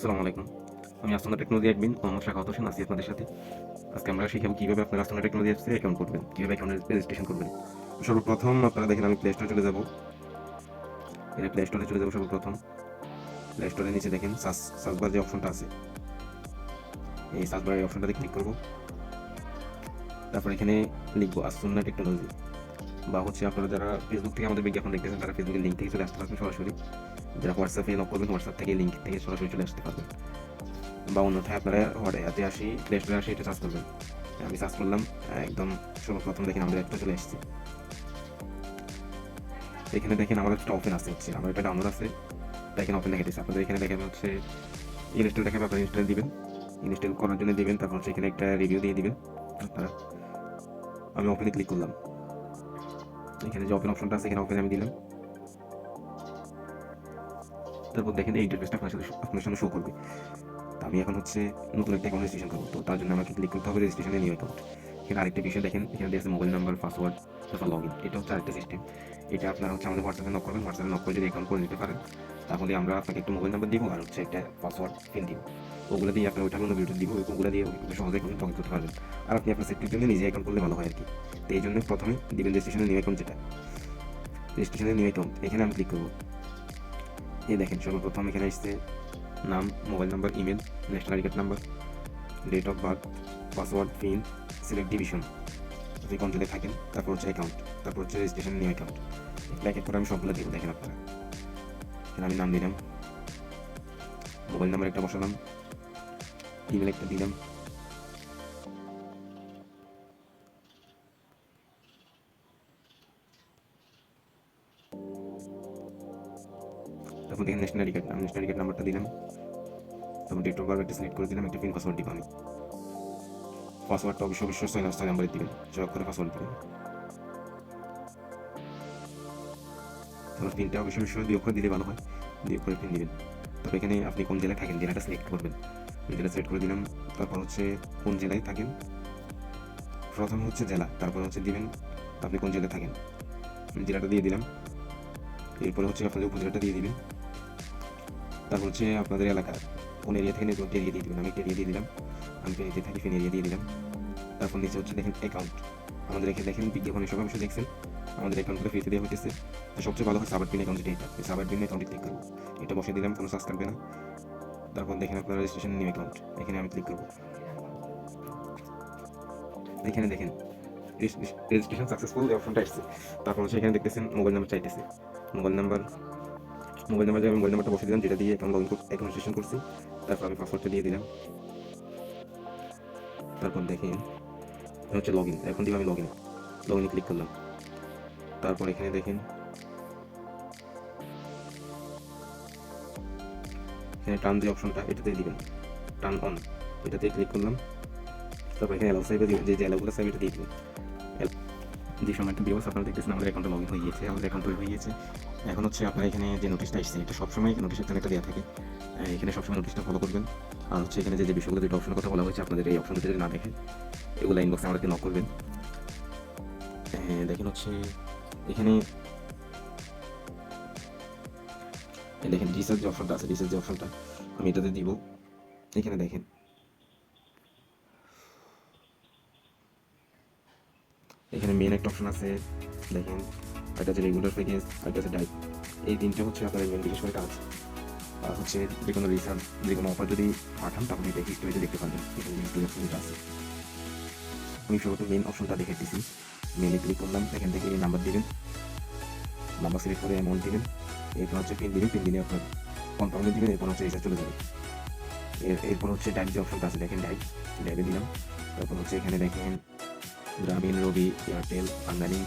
আসসালামু আলাইকুম। আমি Astana technology admin Mohammad Shakhawat Hossain, আছি আপনাদের সাথে। আজকে আমরা শিখাবো কীভাবে আপনার আস্তনা টেকনোলজি অ্যাপসে অ্যাকাউন্ট করবেন, কীভাবে অ্যাকাউন্টের রেজিস্ট্রেশন করবেন। সর্বপ্রথম আপনারা দেখেন, আমি প্লে স্টোরে চলে যাব। এর প্লে স্টোরে চলে যাব সর্বপ্রথম। প্লে স্টোরের নিচে দেখেন সার্চ সার্চ বার যে অপশনটা আছে, এই সার্চ বারের অপশনটাতে ক্লিক করব। তারপর এখানে লিখব আসন্না টেকনোলজি। বা হচ্ছে আপনারা যারা ফেসবুক থেকে আমাদের বিজ্ঞাপন দেখতেছেন, তারা ফেসবুকের লিঙ্ক থেকে চলে আসতে পারবেন সরাসরি। যারা হোয়াটসঅ্যাপে লক করবেন, হোয়াটসঅ্যাপ থেকে লিঙ্ক থেকে সরাসরি চলে আসতে পারবেন। বা অন্যথায় আপনারা হাতে আসি প্লে স্টোরে আসি, এটা সার্চ করবেন। আমি সার্চ করলাম, একদম সর্বপ্রথম দেখেন আমাদের একটা চলে এসেছে। এখানে দেখেন আমাদের একটা ওপেন আছে হচ্ছে, আমার একটা ডাউনলোড আছে। দেখেন ওপেন দেখে দিচ্ছে আপনাদের এখানে দেখেন হচ্ছে ইনস্টল দেখাবে, আপনারা ইনস্টল দিবেন। ইনস্টল করার জন্য দিবেন, তারপর হচ্ছে এখানে একটা রিভিউ দিয়ে দিবেন আপনারা। আমি ওপেনে ক্লিক করলাম। এখানে যে ওপেন অপশনটা আছে, এখানে ওপেন আমি দিলাম। তারপর দেখেন এই ইন্টারফেসটা আপনার সাথে আপনার সামনে শো করবে। তো আমি এখন হচ্ছে নতুন একটা অ্যাকাউন্ট রেজিস্ট্রেশন করব। তো তার জন্য আমাকে ক্লিক করতে হবে রেজিস্ট্রেশনে নিউ অ্যাকাউন্ট এখানে আরেকটা বিষয় দেখেন, এখানে দিয়েছে মোবাইল নাম্বার পাসওয়ার্ড তারপর লগ ইন এটা হচ্ছে আরেকটা সিস্টেম এটা আপনারা হচ্ছে আমাদের হোয়াটসঅ্যাপে নক করবেন। হোয়াটসঅ্যাপে নক করে যদি অ্যাকাউন্ট করে নিতে পারেন, তাহলে আমরা আপনাকে একটা মোবাইল নাম্বার দিব আর হচ্ছে একটা পাসওয়ার্ড পিন দিব। ওগুলো দিয়ে আপনার ওইটা কোনো ভিডিও দিব ওগুলো দিয়ে সহজে লগ ইন করতে পারবেন। আর আপনি আপনার সেফটির জন্য নিজে অ্যাকাউন্ট করলে ভালো হয় আর কি। তো এই জন্য প্রথমে দিবেন রেজিস্ট্রেশনে নিউ অ্যাকাউন্ট যেটা। রেজিস্ট্রেশনে নিউ অ্যাকাউন্ট এখানে আমি ক্লিক করব। এই দেখেন, সর্বপ্রথম এখানে আসছে নাম, mobile number, email national ID number date of birth password pin select division আপনি কোন জেলায় থাকেন, তারপর হচ্ছে অ্যাকাউন্ট তারপর হচ্ছে রেজিস্ট্রেশন নিউ অ্যাকাউন্ট এক এক করে আমি সবগুলো দিব দেখেন আপনারা। এখানে আমি নাম দিলাম, মোবাইল নাম্বার একটা বসালাম ইমেল একটা দিলাম। তারপর দেখেন ন্যাশনাল আইডি কার্ড আমি ন্যাশনাল আইডি কার্ড নাম্বারটা দিলাম। তারপর ডেট অফ একটা সিলেক্ট করে দিলাম, একটা পিন পাসওয়ার্ড দিব আমি। পাসওয়ার্ডটা অবশ্যই অবশ্যই ছয় ছয় নাম্বারে দিবেন জব করে পাসওয়ার্ড দিবেন। তারপর পিনটা অবশ্যই অবশ্যই দুই অক্ষর দিলে ভালো হয় দুই অক্ষরে পিন দিবেন। তবে এখানে আপনি কোন জেলায় থাকেন, জেলাটা সিলেক্ট করবেন। জেলা সিলেক্ট করে দিলাম, তারপর হচ্ছে কোন জেলায় থাকেন? প্রথম হচ্ছে জেলা, তারপর হচ্ছে দিবেন আপনি কোন জেলায় থাকেন। জেলাটা দিয়ে দিলাম, এরপরে হচ্ছে আপনাদের উপজেলাটা দিয়ে দিবেন। তারপর হচ্ছে আপনাদের এলাকা কোন এরিয়া থেকে নেটওয়ার্ক এরিয়া দিয়ে দিবেন। আমি একটা এরিয়া দিয়ে দিলাম, আমি ফেনীতে থাকি ফেনী এরিয়া দিয়ে দিলাম। তারপর নিচে হচ্ছে দেখেন অ্যাকাউন্ট আমাদের এখানে দেখেন বিজ্ঞাপনে সব অবশ্যই দেখছেন। আমাদের অ্যাকাউন্টগুলো ফ্রিতে দেওয়া হইতেছে। তো সবচেয়ে ভালো হয় সাবার পিন অ্যাকাউন্ট এটা এই সাবার পিন অ্যাকাউন্টে ক্লিক করব। এটা বসে দিলাম, কোনো সার্চ থাকবে না। তারপর দেখেন আপনার রেজিস্ট্রেশন নিউ অ্যাকাউন্ট এখানে আমি ক্লিক করব। এখানে দেখেন রেজিস্ট্রেশন সাকসেসফুল অপশনটা এসেছে তারপর হচ্ছে এখানে দেখতেছেন মোবাইল নাম্বার চাইতেছে। মোবাইল নাম্বার মোবাইল নাম্বার আমি মোবাইল নাম্বারটা বসে দিলাম, যেটা দিয়ে account log in account registration করছি। তারপর আমি পাসওয়ার্ডটা দিয়ে দিলাম। তারপর দেখেন হচ্ছে লগ ইন এখন দিলাম আমি লগ ইন লগ ইনে ক্লিক করলাম। তারপর এখানে দেখেন, এখানে টার্ন যে অপশনটা এটাতে দিবেন। টার্ন অন এটাতে ক্লিক করলাম। তারপর এখানে অ্যালাউ সাইবে যে যে অ্যালাউগুলো সাইবে এটা দিয়ে দিবেন। যে সময়টা বিওস আপনারা দেখতেছেন, আমাদের অ্যাকাউন্টে লগ ইন হয়ে গিয়েছে, আমাদের অ্যাকাউন্ট হয়ে গিয়েছে। এখন হচ্ছে আপনার এখানে যে নোটিশটা এসেছে, এটা সবসময় নোটিশের একটা দেওয়া থাকে। এখানে সবসময় নোটিশটা ফলো করবেন। আর হচ্ছে এখানে যে যে বিষয়গুলো যেটা অপশনের কথা বলা হয়েছে, আপনাদের এই অপশন যদি না দেখেন, এগুলো ইনবক্সে আমাদেরকে নক করবেন। দেখেন হচ্ছে এখানে দেখেন রিসার্চ যে অপশনটা আছে রিসার্চ যে অপশনটা আমি এটাতে দিব। এখানে দেখেন এখানে মেন একটা অপশন আছে। দেখেন একটা আছে রেগুলার প্যাকেজ একটা আছে ডাইট এই তিনটে হচ্ছে আপনাদের মেন বিশেষ করে কাজ। আর হচ্ছে যে কোনো রিসার্চ যে কোনো অফার যদি পাঠান, তাহলে এটা হিস্টোরিতে দেখতে পারবেন। এখানে আছে। আমি শুরুতে মেন অপশনটা দেখে দেখেছি মেনে ক্লিক করলাম, এখান থেকে নাম্বার দিবেন। নাম্বার সিলেক্ট করে অ্যামাউন্ট দিবেন। এরপর হচ্ছে পিন দিবেন পিন দিলে আপনার কনফার্মে দিবেন, এরপর হচ্ছে রিচার্জ চলে যাবে। এর, এরপর হচ্ছে ডাইট যে অপশনটা আছে, দেখেন ডাইট ডাইভে দিলাম। তারপর হচ্ছে এখানে দেখেন গ্রামীণ রবি, এয়ারটেল বাঙালি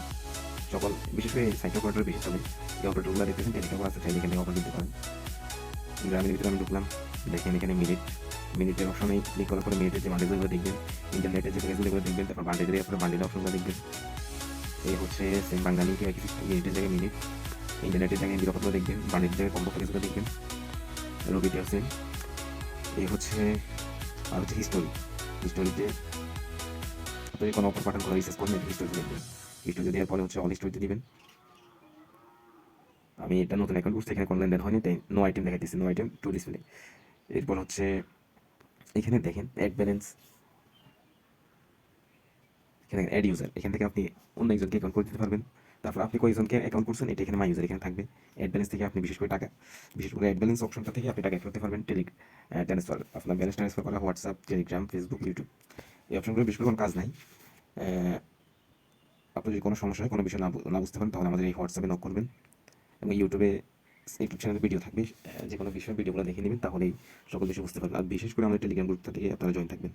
সকল, বিশেষ করে সাইট অপারেটর বেশি চলে এই অপারেটরগুলো দেখতেছেন টেলিকম আছে চাইলে এখানে অপারেট দিতে পারেন। গ্রামের ভিতরে আমি ঢুকলাম, দেখেন এখানে মিনিট মিনিটের অপশনে ক্লিক করার পরে মিনিটের যে বান্ডিলগুলো দেখবেন ইন্টারনেটের যে প্যাকেজগুলো দেখবেন, তারপর বান্ডিলের আপনার বান্ডিলের অপশনগুলো দেখবেন। এই হচ্ছে সেম বাঙালি মিনিটের জায়গায় মিনিট ইন্টারনেটের জায়গায় নিরাপত্তা দেখবেন বান্ডিলের জায়গায় কম্বো প্যাকেজগুলো দেখবেন, রবিতে আছে এই হচ্ছে, আর হচ্ছে হিস্টোরি হিস্টোরিতে আপনি কোনো পাঠান কোনো রিসার্চ করবেন হিস্টোরি দেখবেন হিস্টোরি দেওয়ার পরে হচ্ছে অল হিস্টোরিতে দিবেন। আমি এটা নতুন অ্যাকাউন্ট করছি এখানে অনলাইন দেন হয়নি, তাই নো আইটেম দেখাইতেছি নো আইটেম টু ডিসপ্লে এরপর হচ্ছে, এখানে দেখেন অ্যাড ব্যালেন্স এখানে অ্যাড ইউজার এখান থেকে আপনি অন্য একজনকে অ্যাকাউন্ট করে দিতে পারবেন। তারপর আপনি কয়েকজনকে অ্যাকাউন্ট করছেন, এটা এখানে মাই ইউজার এখানে থাকবে। অ্যাড ব্যালেন্স থেকে আপনি বিশেষ করে টাকা, বিশেষ করে অ্যাড ব্যালেন্স অপশনটা থেকে আপনি টাকা করতে পারবেন। টেলি ট্রান্সফার আপনার ব্যালেন্স ট্রান্সফার করা হোয়াটসঅ্যাপ টেলিগ্রাম ফেসবুক ইউটিউব এই অপশনগুলো করে কোনো কাজ নাই। আপনি আপনার যদি কোনো সমস্যা হয়, কোনো বিষয় না বুঝতে পারেন, তাহলে আমাদের এই হোয়াটসঅ্যাপে নক করবেন এবং ইউটিউবে ইউটিউব চ্যানেলে ভিডিও থাকবে। যে কোনো বিষয়ে ভিডিওগুলো দেখে নেবেন, তাহলেই সকল বিষয় বুঝতে পারবেন। আর বিশেষ করে আমাদের টেলিগ্রাম গ্রুপ থেকে আপনারা জয়েন থাকবেন।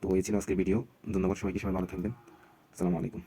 তো এই ছিল আজকের ভিডিও ধন্যবাদ সবাইকে, সবাই ভালো থাকবেন। আসসালামু আলাইকুম।